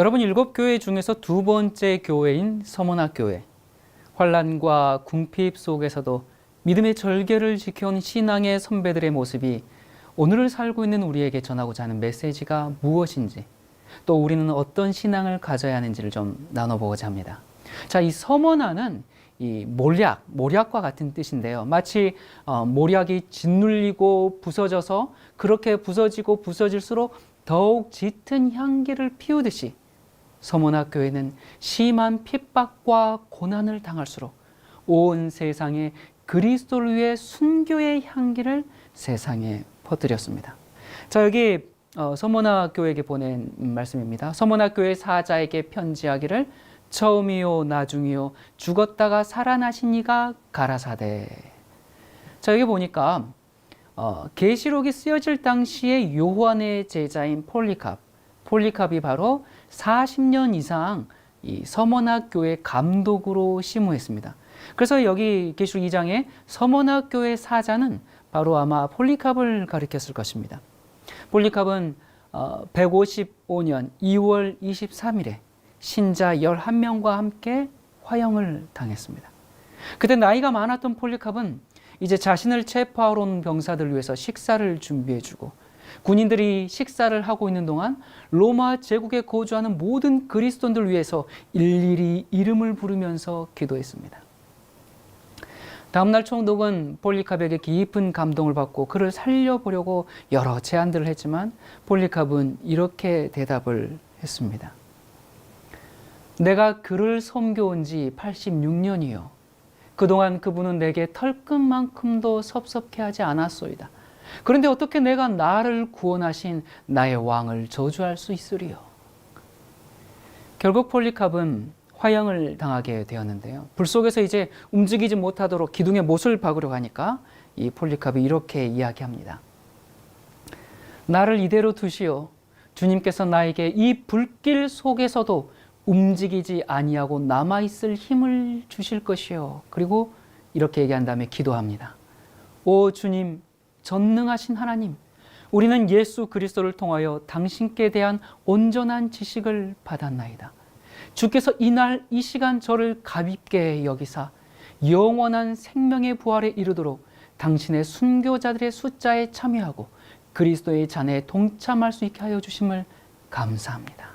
여러분 일곱 교회 중에서 두 번째 교회인 서문학 교회 환란과 궁핍 속에서도 믿음의 절개를 지켜온 신앙의 선배들의 모습이 오늘을 살고 있는 우리에게 전하고자 하는 메시지가 무엇인지 또 우리는 어떤 신앙을 가져야 하는지를 좀 나눠보고자 합니다. 자, 이 서머나는 이 몰약, 몰약과 같은 뜻인데요. 마치 어, 몰약이 짓눌리고 부서져서 그렇게 부서지고 부서질수록 더욱 짙은 향기를 피우듯이 서문학 교회는 심한 핍박과 고난을 당할수록 온 세상에 그리스도를 위해 순교의 향기를 세상에 퍼뜨렸습니다. 자 여기 어, 서문학 교회에게 보낸 말씀입니다. 서문학 교회 사자에게 편지하기를 처음이요 나중이요 죽었다가 살아나신 이가 가라사대. 자 여기 보니까 어, 계시록이 쓰여질 당시에 요한의 제자인 폴리캅, 폴리캅이 바로 40년 이상 이 교회 감독으로 심우했습니다. 그래서 여기 계시록 2장에 서머나 교회 사자는 바로 아마 폴리캅을 가리켰을 것입니다. 폴리캅은 어, 155년 2월 23일에 신자 11명과 함께 화형을 당했습니다. 그때 나이가 많았던 폴리캅은 이제 자신을 체포하러 온 병사들을 위해서 식사를 준비해주고 군인들이 식사를 하고 있는 동안 로마 제국에 거주하는 모든 그리스도인들 위해서 일일이 이름을 부르면서 기도했습니다. 다음날 총독은 폴리캅에게 깊은 감동을 받고 그를 살려보려고 여러 제안들을 했지만 폴리캅은 이렇게 대답을 했습니다. 내가 그를 섬겨온 지 86년이요. 그동안 그분은 내게 털끝만큼도 섭섭해 하지 않았소이다. 그런데 어떻게 내가 나를 구원하신 나의 왕을 저주할 수 있으리요? 결국 폴리캅은 화형을 당하게 되었는데요. 불 속에서 이제 움직이지 못하도록 기둥에 못을 박으려 하니까 이 폴리캅이 이렇게 이야기합니다. 나를 이대로 두시오. 주님께서 나에게 이 불길 속에서도 움직이지 아니하고 남아 있을 힘을 주실 것이요. 그리고 이렇게 얘기한 다음에 기도합니다. 오 주님, 전능하신 하나님, 우리는 예수 그리스도를 통하여 당신께 대한 온전한 지식을 받았나이다. 주께서 이날 이 시간 저를 가볍게 여기사 영원한 생명의 부활에 이르도록 당신의 순교자들의 숫자에 참여하고 그리스도의 잔에 동참할 수 있게 하여 주심을 감사합니다.